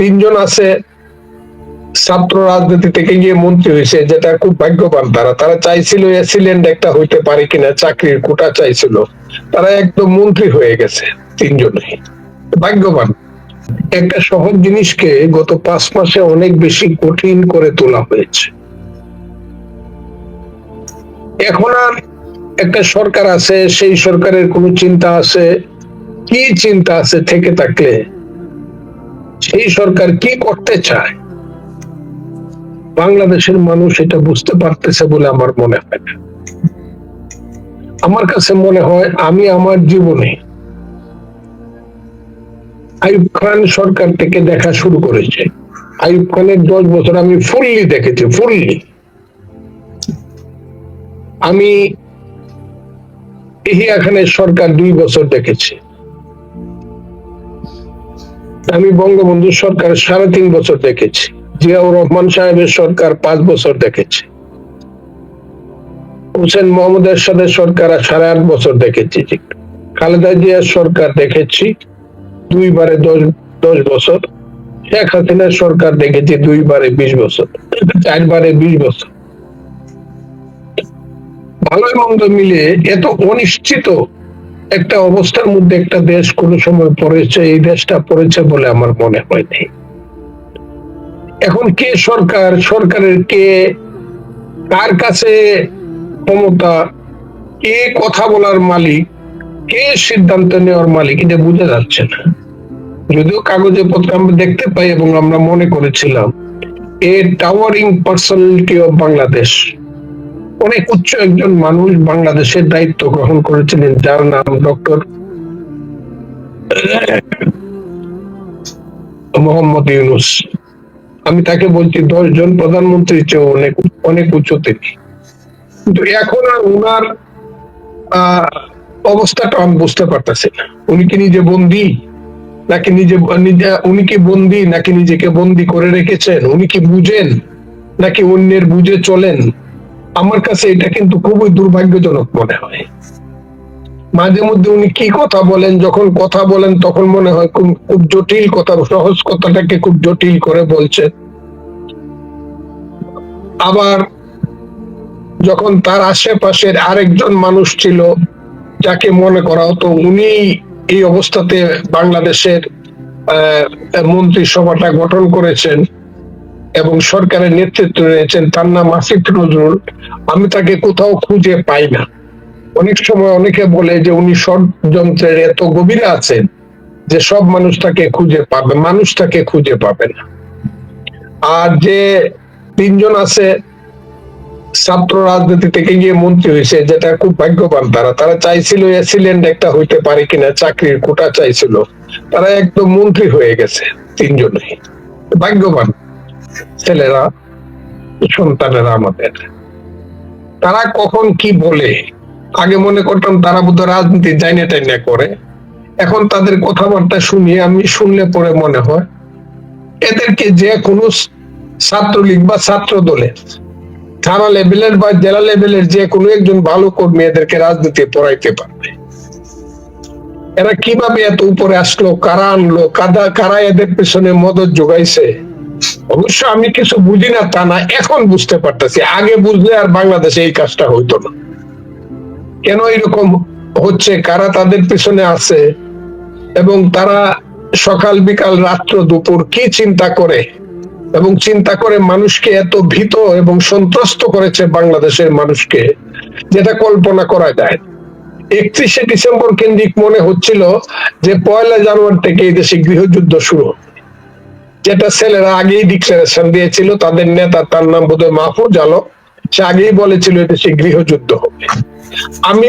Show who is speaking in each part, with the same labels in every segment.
Speaker 1: তিনজন আছে ছাত্র রাজনীতি থেকে গিয়ে মন্ত্রী হয়েছে, যেটা খুব ভাগ্যবান তারা। তারা চাইছিল এসিলেন্ট একটা হইতে পারে কিনা, চাকরির কোটা চাইছিল। তারা একদম মন্ত্রী হয়ে গেছে তিনজনে ভাগ্যবান। একটা সহজ জিনিসকে গত পাঁচ মাসে অনেক বেশি কঠিন করে তোলা হয়েছে। এখন আর একটা সরকার আছে, সেই সরকারের কোন চিন্তা আছে? কি চিন্তা আছে থেকে থাকলে? সেই সরকার কি করতে চায়? বাংলাদেশের মানুষ এটা বুঝতে পারতেছে বলে আমার মনে হয় না। আমার কাছে মনে হয় আমি আমার জীবনে আইব খান সরকার থেকে দেখা শুরু করেছে। আইব খানের দশ বছর আমি ফুললি দেখেছি, ফুললি। আমি ইহিয়া খানের সরকার দুই বছর দেখেছি। আমি বঙ্গবন্ধু সরকার সাড়ে তিন বছর দেখেছি, জিয়াউর রহমান সাহেবের সরকার পাঁচ বছর দেখেছি। হোসেন মোহাম্মদ এরশাদের সরকার সাড়ে আট বছর দেখেছি। খালেদা জিয়ার সরকার দেখেছি দুইবারে দশ দশ বছর। শেখ হাসিনার সরকার দেখেছি দুইবারে বিশ বছর, চারবারে বিশ বছর। ভালো মন্দ মিলে এত অনিশ্চিত একটা অবস্থার মধ্যে একটা দেশ কোন সময় পড়েছে, এই দেশটা পড়েছে বলে আমার মনে হয় নাই এখন কে সরকার, সরকারের কে, কার কাছে ক্ষমতা, কে কথা বলার মালিক, কে সিদ্ধান্ত নেওয়ার মালিক, এটা বোঝা যাচ্ছে না। যদিও কাগজে পত্র আমরা দেখতে পাই এবং আমরা মনে করেছিলাম, a towering personality of Bangladesh অনেক উচ্চ একজন মানুষ বাংলাদেশের দায়িত্ব গ্রহণ করেছিলেন যার নাম ডক্টর মোহাম্মদ ইউনুস। আমি তাকে বলছি দশ জন প্রধানমন্ত্রীর চেয়ে অনেক অনেক উঁচুতে কিন্তু এখন আর আহ, অবস্থাটা আমি বুঝতে পারতেছি না। উনি কি নিজে বন্দি? নাকি নিজে উনি কি বন্দি? নাকি নিজেকে বন্দি করে রেখেছেন? উনি কি বুঝেন? নাকি অন্যের বুঝে চলেন? আমার কাছে এটা কিন্তু খুবই দুর্ভাগ্যজনক মনে হয়। মাঝে মধ্যে উনি কি কথা বলেন, যখন কথা বলেন তখন মনে হয় খুব জটিল কথা, সহজ কথাটাকে খুব জটিল করে বলছে। আবার যখন তার আশেপাশের আরেকজন মানুষ ছিল, যাকে মনে করা হতো উনি এই অবস্থাতে বাংলাদেশের মন্ত্রিসভাটা গঠন করেছেন এবং সরকারের নেতৃত্ব নিয়েছেন তার নাম আসিফ নজরুল। আমি তাকে কোথাও খুঁজে পাই না। অনেক সময় অনেকে বলে যে উনি ষড়যন্ত্রের এত গভীরে আছেন যে সব মানুষ তাকে খুঁজে পাবে, মানুষ তাকে খুঁজে পাবে না। আর যে তিনজন আছে ছাত্র রাজনীতি থেকে গিয়ে মন্ত্রী হয়েছে, যেটা খুব ভাগ্যবান তারা। তারা চাইছিল এসিলেন্ট একটা হইতে পারে কিনা, চাকরির কোটা চাইছিল। তারা একদম মন্ত্রী হয়ে গেছে তিনজনই। ভাগ্যবান। ছেলেরা, সন্তানেরা আমাদের। তারা কখন কি বলে? আগে মনে করতাম তারা বোধ রাজনীতি জাইনে টাইনে করে। এখন তাদের কথাবার্তা শুনিয়ে আমি শুনলে পরে মনে হয় এদেরকে যে কোনো ছাত্রলীগ বা ছাত্র দলের থানা লেভেলের বা জেলা লেভেলের যে কোনো একজন ভালো কর্মী এদেরকে রাজনীতি পড়াইতে পারবে। এরা কীভাবে এত উপরে আসলো, কারা আনলো, কাদা কারা এদের পেছনে মদত যোগাইছে? অবশ্য আমি কিছু বুঝি না তা না, এখন বুঝতে পারতেছি। আগে বুঝলে আর বাংলাদেশে এই কাজটা হইতো না। কেন এরকম হচ্ছে? কারা তাদের পিছনে আছে? এবং তারা সকাল, বিকাল, রাত্র, দুপুর কি চিন্তা করে? এবং চিন্তা করে মানুষকে এত ভীত এবং সন্ত্রস্ত করেছে বাংলাদেশের মানুষকে, যেটা কল্পনা করা যায় একত্রিশে ডিসেম্বর কেন্দ্রিক মনে হচ্ছিল যে পয়লা জানুয়ারি থেকে এই দেশে গৃহযুদ্ধ শুরু হবে। যেটা ছেলেরা আগেই ডিক্লারেশন দিয়েছিল, তাদের নেতা তার নাম বোধহয় মাহফুজ আলম, সে আগেই বলেছিল এদেশে গৃহযুদ্ধ হবে। আমি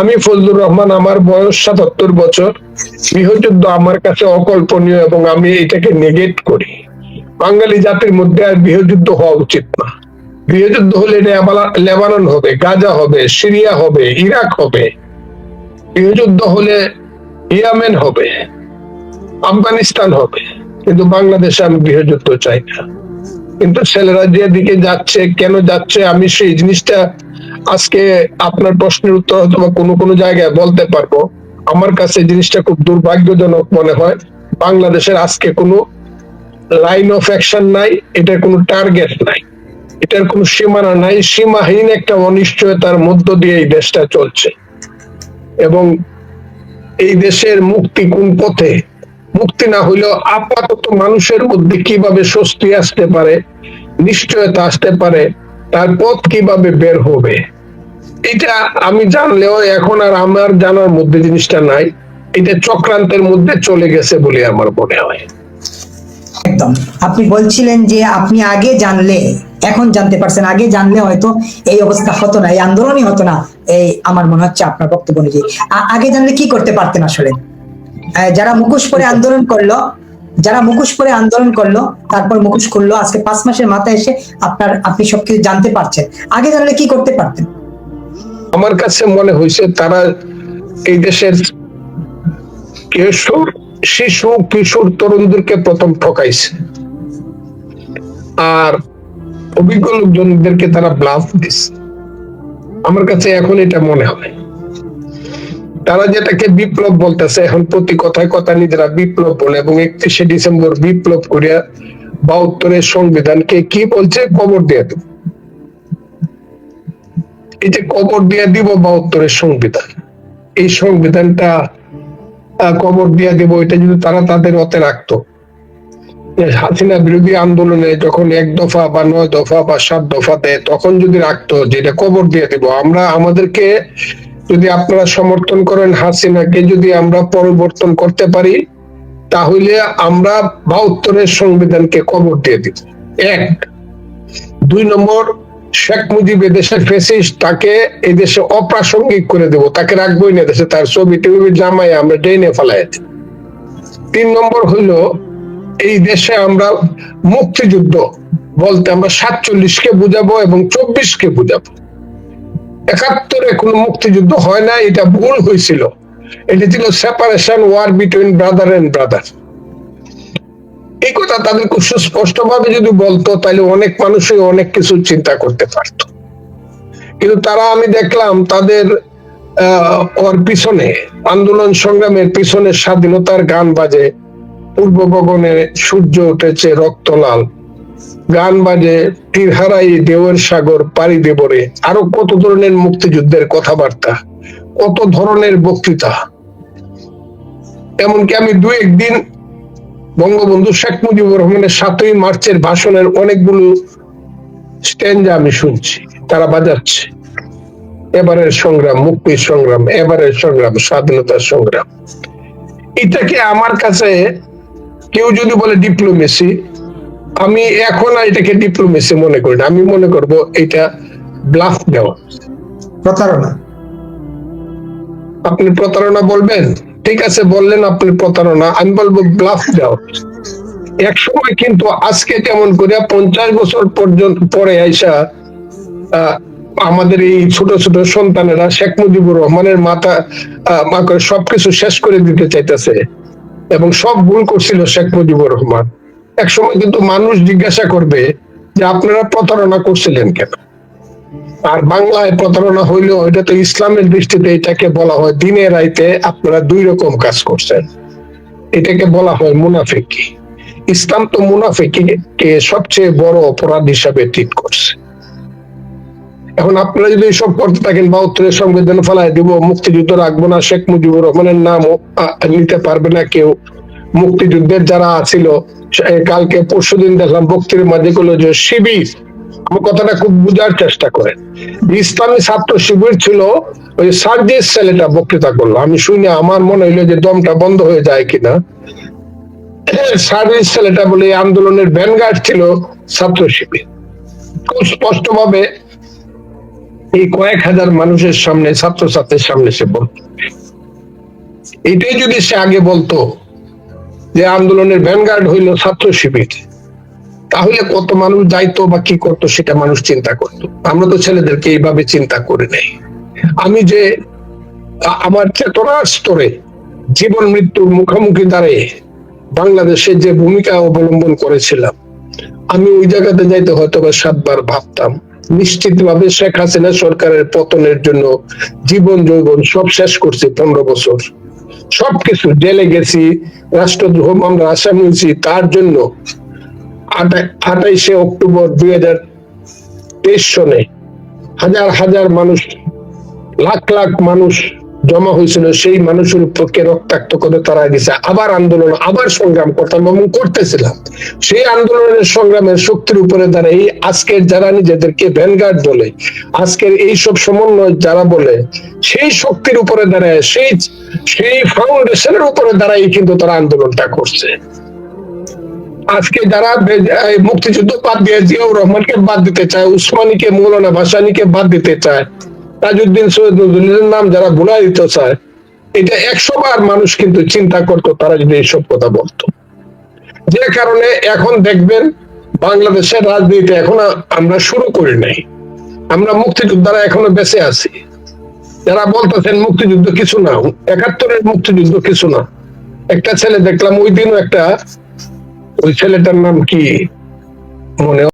Speaker 1: আমি ফজলুর রহমান, আমার বয়স সাতাত্তর বছর, গৃহযুদ্ধ আমার কাছে অকল্পনীয় এবং আমি এটাকে নেগেট করি। বাঙালি জাতির মধ্যে আর গৃহযুদ্ধ হওয়া উচিত না। গৃহযুদ্ধ হলে লেবানন হবে, গাজা হবে, সিরিয়া হবে, ইরাক হবে। গৃহযুদ্ধ হলে ইয়ামেন হবে, আফগানিস্তান হবে। কিন্তু বাংলাদেশে আমি গৃহযুদ্ধ চাই না। কিন্তু ছেলেরা যে দিকে যাচ্ছে, কেন যাচ্ছে, আমি সেই জিনিসটা আজকে আপনার প্রশ্নের উত্তর হয়তো কোনো কোনো জায়গায় বলতে পারব। আমার কাছে জিনিসটা খুব দুর্ভাগ্যজনক মনে হয়, বাংলাদেশের আজকে কোনো লাইন অফ অ্যাকশন নাই, এটার কোনো টার্গেট নাই। এটার কোনো সীমানা নাই, সীমাহীন একটা অনিশ্চয়তার মধ্য দিয়ে এই দেশটা চলছে। এবং এই দেশের মুক্তি কোন পথে মুক্তি না হইলেও আপাতত মানুষের মধ্যে কীভাবে স্বস্তি আসতে পারে, নিশ্চয়তা আসতে পারে, তার পথ কীভাবে বের হবে? এটা আমি জানলেও এখন আর আমার জানার মধ্যে জিনিসটা নাই। এটা চক্রান্তের মধ্যে চলে গেছে বলে আমার মনে হয়।
Speaker 2: একদম। আপনি বলছিলেন যে আপনি আগে জানলে, এখন জানতে পারছেন, আগে জানলে হয়তো এই অবস্থা হতো না, এই আন্দোলনই হতো না, এই আমার মনে হচ্ছে আপনার বক্তব্য অনুযায়ী। আগে জানলে কি করতে পারতেন আসলে? যারা মুখোশ পরে আন্দোলন করল, যারা মুখোশ পরে আন্দোলন করল, তারপর মুখোশ করল আজকে পাঁচ মাসের মাথায় এসে আপনার, আপনি সবকিছু জানতে পারছেন। আগে জানলে কি করতে পারতেন?
Speaker 1: আমার কাছে মনে হয়েছে তারা এই দেশের কিশোর, শিশু, কিশোর তরুণদেরকে প্রথম ঠকাইছে। আর অভিজ্ঞ লোকজনদেরকে তারা ব্লাফ দিচ্ছে আমার কাছে এখন এটা মনে হয়। তারা যেটাকে বিপ্লব বলতেছে, এখন প্রতি কথায় কথা নিজেরা বিপ্লব বলে এবং একত্রিশে ডিসেম্বর বিপ্লব করিয়া বাহাত্তরের সংবিধানকে কি বলছে? কবর দিয়ে দেব। এই যে কবর দিয়ে দিব বাহাত্তরের সংবিধান, এই সংবিধানটা কবর দিয়ে দেব, এটা যদি তারা তাদের মতে রাখতো। হাসিনা বিরোধী আন্দোলনে যখন এক দফা বা নয় দফা বা সাত দফা দেয়, তখন যদি রাখতো যেটা কবর দিয়ে দেব, আমরা আমাদেরকে যদি আপনারা সমর্থন করেন হাসিনাকে যদি আমরা পরিবর্তন করতে পারি, তাহলে আমরা বাহাত্তরের সংবিধানকে কবর দিয়ে দিব। এক। দুই নম্বর, শেখ মুজিব এদেশের ফেসিস্ট, তাকে এই দেশে অপ্রাসঙ্গিক করে দেব। তাকে রাখবোই না দেশে তার ছবি টবি জামাই আমরা ড্রেনে ফেলাই। তিন নম্বর হইল, এই দেশে আমরা মুক্তিযুদ্ধ বলতে আমরা সাতচল্লিশকে বুঝাবো এবং চব্বিশকে বুঝাবো। একাত্তরে কোনো মুক্তিযুদ্ধ হয় না এটা ভুল হয়েছিল। এটা ছিল separation war between brother and brother এই কথা তাদের খুব সুস্পষ্ট ভাবে যদি বলতো, তাহলে অনেক মানুষই অনেক কিছু চিন্তা করতে পারতো। কিন্তু তারা আমি দেখলাম, তাদের ওর পিছনে, আন্দোলন সংগ্রামের পিছনে স্বাধীনতার গান বাজে। পূর্ব গগনে সূর্য উঠেছে রক্ত লাল গান বাজে, তীর হারাই দেওয়ের সাগর পাড়ি দেবরে আরও কত ধরনের মুক্তিযুদ্ধের কথাবার্তা, কত ধরনের বক্তৃতা। এমনকি আমি দু একদিন বঙ্গবন্ধু শেখ মুজিবুর রহমানের সাতই মার্চের ভাষণের অনেকগুলো স্ট্যান্ডা আমি শুনছি, তারা বাজাচ্ছে। এবারের সংগ্রাম, মুক্তির সংগ্রাম, এবারের সংগ্রাম, স্বাধীনতার সংগ্রাম। এটাকে আমার কাছে কেউ যদি বলে ডিপ্লোমেসি আমি এখন আর এটাকে ডিপ্লোমেসি মনে করি না। আমি মনে করব এটা ব্লাফ দেওয়া।
Speaker 2: প্রতারণা।
Speaker 1: আপনি প্রতারণা বলবেন? ঠিক আছে বললেন আপনি প্রতারণা। আমি বলব ব্লাফ দাও এক সময় কিন্তু আজকে যেমন করে পঞ্চাশ বছর পর্যন্ত পরে আইসা আহ, আমাদের এই ছোট ছোট সন্তানেরা শেখ মুজিবুর রহমানের মাথা আহ, মা করে সবকিছু শেষ করে দিতে চাইতেছে। এবং সব ভুল করছিল শেখ মুজিবুর রহমান। এক সময় কিন্তু মানুষ জিজ্ঞাসা করবে যে আপনারা প্রতারণা করছিলেন কেন? আর বাংলায় প্রতারণা হইলেও এটা তো ইসলামের দৃষ্টিতে এটাকে বলা হয় দিনে রাইতে আপনারা দুই রকম কাজ করছেন। এটাকে বলা হয় মুনাফিকি। ইসলাম তো মুনাফিকি কে সবচেয়ে বড় অপরাধ হিসাবে ঠিক করছে। এখন আপনারা যদি এসব করতে থাকেন বাহাত্তরের সংবিধান ফেলায় দিব, মুক্তিযুদ্ধ রাখব না, শেখ মুজিবুর রহমানের নাম নিতে পারবে না কেউ। মুক্তিযুদ্ধের যারা ছিল সে- কালকে পরশুদিন দেখলাম বক্তৃর মাঝে গুলো যে, শিবির। আমার কথাটা খুব বুঝার চেষ্টা করেন ইসলামী ছাত্র শিবির ছিল, ওই সার্জিস ছেলেটা বক্তৃতা করল। আমি শুনে, আমার মনে হইল যে দমটা বন্ধ হয়ে যায় কিনা। সার্ভিস ছেলেটা বলে আন্দোলনের ভ্যানগার্ড ছিল ছাত্র শিবির। খুব স্পষ্ট ভাবে এই কয়েক হাজার মানুষের সামনে, ছাত্রছাত্রীর সামনে সে বলত এটাই যদি সে আগে বলতো যে আন্দোলনের ভ্যানগার্ড হইল ছাত্র শিবির। তাহলে কত মানুষ যাইতো বা কি করতো সেটা মানুষ চিন্তা করতো। আমরা তো ছেলেদেরকে এইভাবে চিন্তা করে নেই। আমি যে আমার চেতনার স্তরে জীবন মৃত্যুর মুখোমুখি দাঁড়িয়ে বাংলাদেশে যে ভূমিকা অবলম্বন করেছিলাম, আমি ওই জায়গাতে যাইতে হয়তো বা সাতবার ভাবতাম নিশ্চিত ভাবে শেখ হাসিনা সরকারের পতনের জন্য জীবন যৌবন সব শেষ করছে পনেরো বছর। সবকিছু জেলে গেছি রাষ্ট্রদ্রোহ, মামলা আসামি হয়েছি তার জন্য আঠাইশে অক্টোবর দুই হাজার তেইশ সনে হাজার হাজার মানুষ, লাখ লাখ মানুষ জমা হয়েছিল, সেই মানুষের পক্ষে রক্তাক্ত করে তারা গেছে আবার আন্দোলন, আবার সংগ্রাম করতাম এবং করতেছিলাম। সেই আন্দোলনের সংগ্রামের শক্তির উপরে দাঁড়িয়ে এই আজকের যারা নিজেদেরকে ভ্যানগার্ড বলে, আজকের এই সব সমন্বয় যারা বলে, সেই শক্তির উপরে দাঁড়ায় সেই সেই ফাউন্ডেশনের উপরে দাঁড়াই কিন্তু তারা আন্দোলনটা করছে। আজকে যারা মুক্তিযুদ্ধ বাদ দিয়ে জিয়াউর রহমানকে বাদ দিতে চায়, উসমানীকে, মৌলানা ভাসানীকে বাদ দিতে চায় তাজউদ্দিন সৈয়দ নজরুলের নাম যারা ভুলা দিতে চায়, এটা একশো বার মানুষ কিন্তু চিন্তা করতো, তারা যদি এইসব কথা বলতো। যে কারণে এখন দেখবেন বাংলাদেশের রাজনীতি এখন আমরা শুরু করি নাই। আমরা মুক্তিযোদ্ধারা এখনও বেঁচে আছি। যারা বলতেছেন মুক্তিযুদ্ধ কিছু না, একাত্তরের মুক্তিযুদ্ধ কিছু না। একটা ছেলে দেখলাম, ওই দিনও একটা ওই ছেলেটার নাম কি? মনে